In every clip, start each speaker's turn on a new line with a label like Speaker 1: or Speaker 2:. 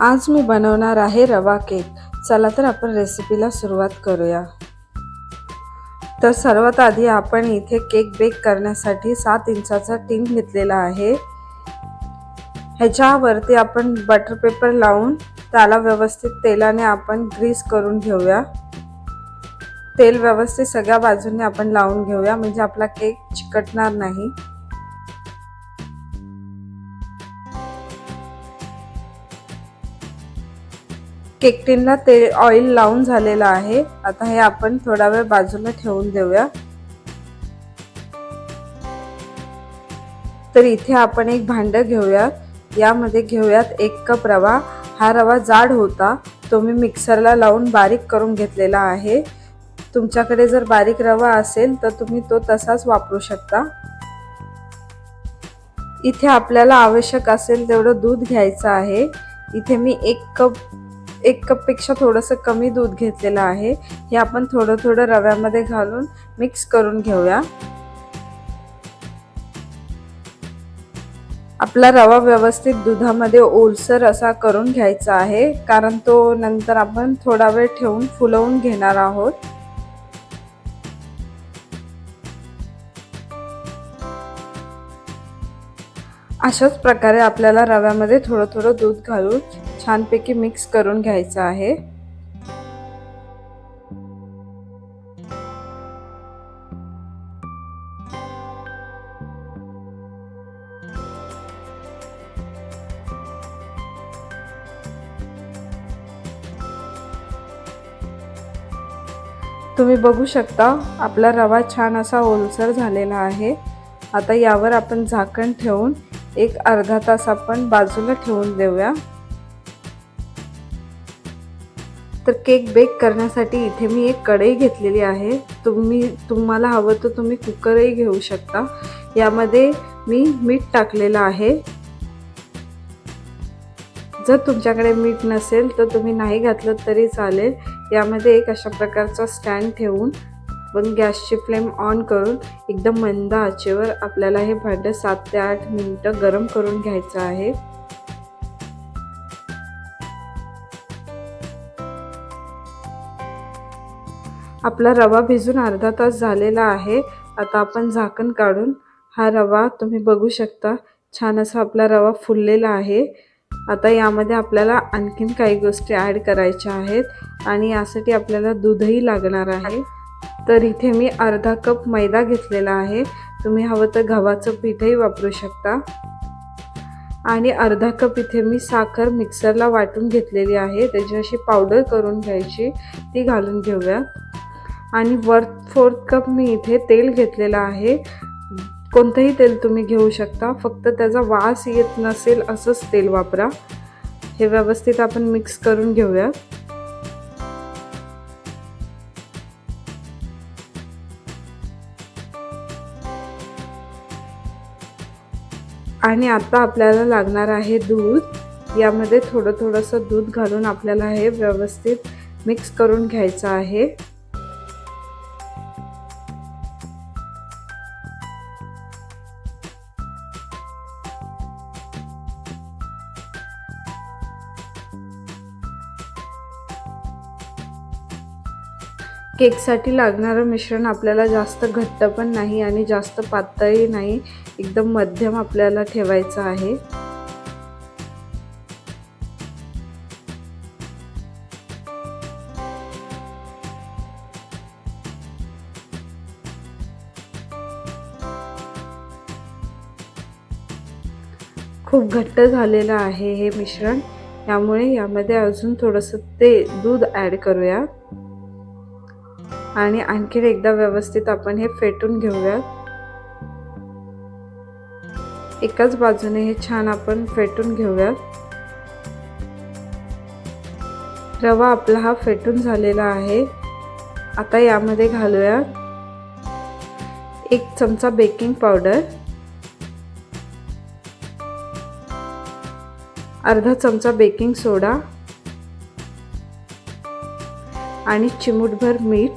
Speaker 1: आज मी बनवणार आहे रवा केक. चला तर आपण रेसिपीला सुरुवात करूया. तर सर्वात आधी आपण इथे केक बेक करण्यासाठी सात इंचाचा टीन घेतलेला आहे. ह्याच्यावरती आपण बटर पेपर लावून त्याला व्यवस्थित तेलाने आपण ग्रीस करून घेऊया. तेल व्यवस्थित सगळ्या बाजूने आपण लावून घेऊया म्हणजे आपला केक चिकटणार नाही. केकटीनला ते ऑइल लावून झालेलं आहे. आता हे आपण थोडा वेळ बाजूला ठेवून देऊया. तर इथे आपण एक भांडं घेऊयात यामध्ये घेऊयात एक कप रवा. हा रवा जाड होता. तो मी मिक्सरला लावून बारीक करून घेतलेला आहे. तुमच्याकडे जर बारीक रवा असेल तर तुम्ही तो तसाच वापरू शकता. इथे आपल्याला आवश्यक असेल तेवढं दूध घ्यायचं आहे. इथे मी एक कप एक कपपेक्षा थोडंसं कमी दूध घेतलेलं आहे. हे आपण थोडं थोडं रव्यामध्ये घालून मिक्स करून घेऊया. आपला रवा व्यवस्थित दुधामध्ये ओलसर असा करून घ्यायचा आहे कारण तो नंतर आपण थोडा वेळ ठेवून फुलवून घेणार आहोत. अशाच प्रकारे आपल्याला रव्यामध्ये थोडं थोडं दूध घालून छानपैकी मिक्स करून घ्यायचं आहे. तुम्ही बघू शकता आपला रवा छान असा ओलसर झालेला आहे. आता यावर आपण झाकण ठेवून एक अर्धा तास आपण बाजूला ठेवून देऊया. तर केक बेक करण्यासाठी इथे मी एक कढई घेतलेली आहे. तुम्ही तुम्हाला हवं तर तुम्ही कुकरही घेऊ शकता. यामध्ये मी मीठ टाकलेलं आहे. जर तुमच्याकडे मीठ नसेल तर तुम्ही नाही घातलं तरी चालेल. यामध्ये एक अशा प्रकारचा स्टँड ठेवून पण गॅसची फ्लेम ऑन करून एकदम मंद आचेवर आपल्याला हे भांडं सात ते आठ मिनटं गरम करून घ्यायचं आहे. आपला रवा भिजून अर्धा तास झालेला आहे. आता आपण झाकण काढून हा रवा तुम्ही बघू शकता. छान असा आपला रवा फुललेला आहे. आता यामध्ये आपल्याला आणखीन काही गोष्टी ॲड करायच्या आहेत आणि यासाठी आपल्याला दूधही लागणार आहे. तर इथे मी अर्धा कप मैदा घेतलेला आहे. तुम्ही हवं तर गव्हाचं पीठही वापरू शकता. आणि अर्धा कप इथे मी साखर मिक्सरला वाटून घेतलेली आहे. त्याची अशी पावडर करून घ्यायची ती घालून घेऊया. आणि वर फोर्थ कप मी इथे तेल घेतलेलं आहे. कोणतंही तेल तुम्ही घेऊ शकता फक्त त्याचा वास येत नसेल असंच तेल वापरा. हे व्यवस्थित आपण मिक्स करून घेऊया. आणि आता आपल्याला लागणार आहे दूध. यामध्ये थोडं थोडंसं दूध घालून आपल्याला हे व्यवस्थित मिक्स करून घ्यायचं आहे. केकसाठी लागणारं मिश्रण आपल्याला जास्त घट्ट पण नाही आणि जास्त पातळही नाही. एकदम मध्यम आपल्याला ठेवायचं आहे. खूप घट्ट झालेलं आहे हे मिश्रण. त्यामुळे यामध्ये अजून थोडंसं ते दूध ॲड करूया. आणि आणखीन एकदा व्यवस्थित आपण हे फेटून घेऊयात. एकाच बाजूने हे छान आपण फेटून घेऊयात. रवा आपला हा फेटून झालेला आहे. आता यामध्ये घालूया एक चमचा बेकिंग पावडर अर्धा चमचा बेकिंग सोडा आणि चिमूटभर मीठ.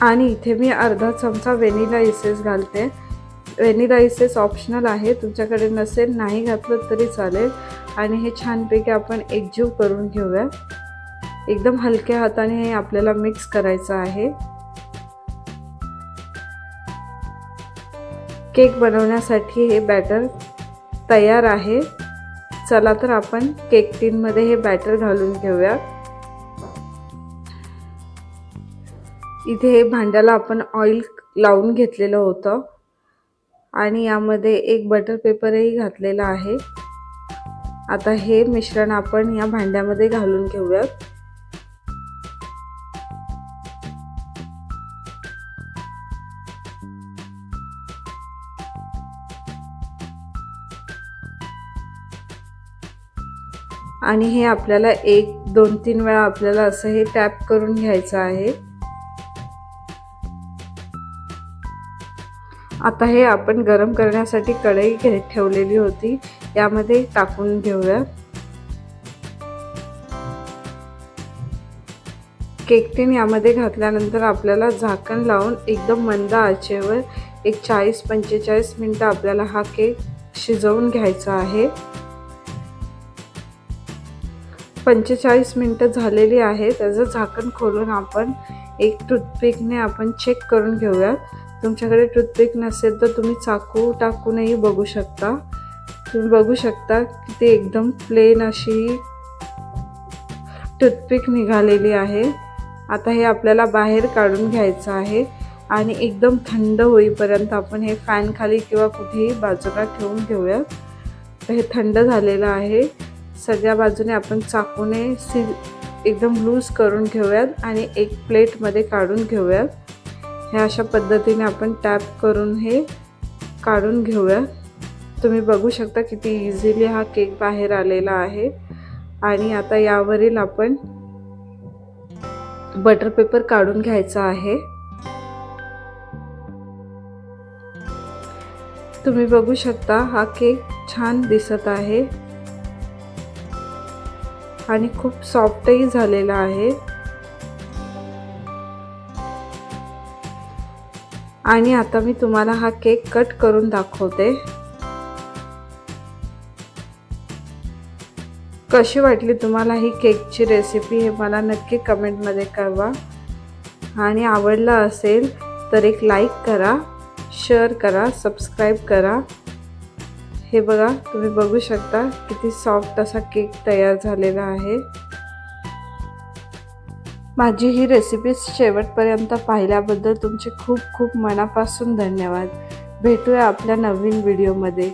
Speaker 1: आणि इथे मी अर्धा चमचा व्हेनिला इसेस घालते. व्हेनिला राईसेस ऑप्शनल आहे. तुमच्याकडे नसेल नाही घातलं तरी चालेल. आणि हे छानपैकी आपण एकजीव करून घेऊया. एकदम हलक्या हाताने हे आपल्याला मिक्स करायचं आहे. केक बनवण्यासाठी हे बॅटर तयार आहे. चला तर आपण केक टीनमध्ये हे बॅटर घालून घेऊया. इथे हे भांड्याला आपण ऑइल लावून घेतलेलं होतं. आणि यामध्ये एक बटर पेपरही घातलेला आहे. आता हे मिश्रण आपण या भांड्यामध्ये घालून घेऊयात. आणि हे आपल्याला एक दोन तीन वेळा आपल्याला असं हे टॅप करून घ्यायचं आहे. आता हे आपण गरम करण्यासाठी कढई घे ठेवलेली होती. यामध्ये टाकून घेऊया. केक टीन यामध्ये घातल्यानंतर आपल्याला झाकण लावून एकदम मंद आचेवर एक चाळीस पंचेचाळीस मिनटं आपल्याला हा केक शिजवून घ्यायचा आहे. पंचेचाळीस मिनटं झालेली आहे त्याचं झाकण खोलून आपण एक टूथपिकने आपण चेक करून घेऊयात तुमच्याकडे टूथपिक नसेल तर तुम्ही चाकू टाकूनही बघू शकता. तुम्ही बघू शकता की ती एकदम प्लेन अशी टूथपिक निघालेली आहे. आता हे आपल्याला बाहेर काढून घ्यायचं आहे आणि एकदम थंड होईपर्यंत आपण हे फॅन खाली किंवा कुठेही बाजूला ठेवून घेऊयात तर हे थंड झालेलं आहे. सगळ्या बाजूने आपण चाकूने सी एकदम लूज करून घेऊयात आणि एक प्लेटमध्ये काढून घेऊयात. ह्या अशा पद्धतीने आपण टॅप करून हे काढून घेऊयात तुम्ही बघू शकता किती इझिली हा केक बाहेर आलेला आहे. आणि आता यावरील आपण बटर पेपर काढून घ्यायचा आहे. तुम्ही बघू शकता हा केक छान दिसत आहे. आणि खूप सॉफ्टही झालेला आहे. आणि आता मी तुम्हाला हा केक कट करून दाखवते. कशी वाटली तुम्हाला ही केकची रेसिपी हे मला नक्की कमेंटमध्ये कळवा. आणि आवडला असेल तर एक लाईक करा शेअर करा सबस्क्राईब करा. हे बघा तुम्ही बघू शकता किती सॉफ्ट असा केक तयार झालेला आहे. माझी ही रेसिपी शेवटपर्यंत पाहिल्याबद्दल तुमचे खूप खूप मनापासून धन्यवाद. भेटूया आपल्या नवीन व्हिडिओमध्ये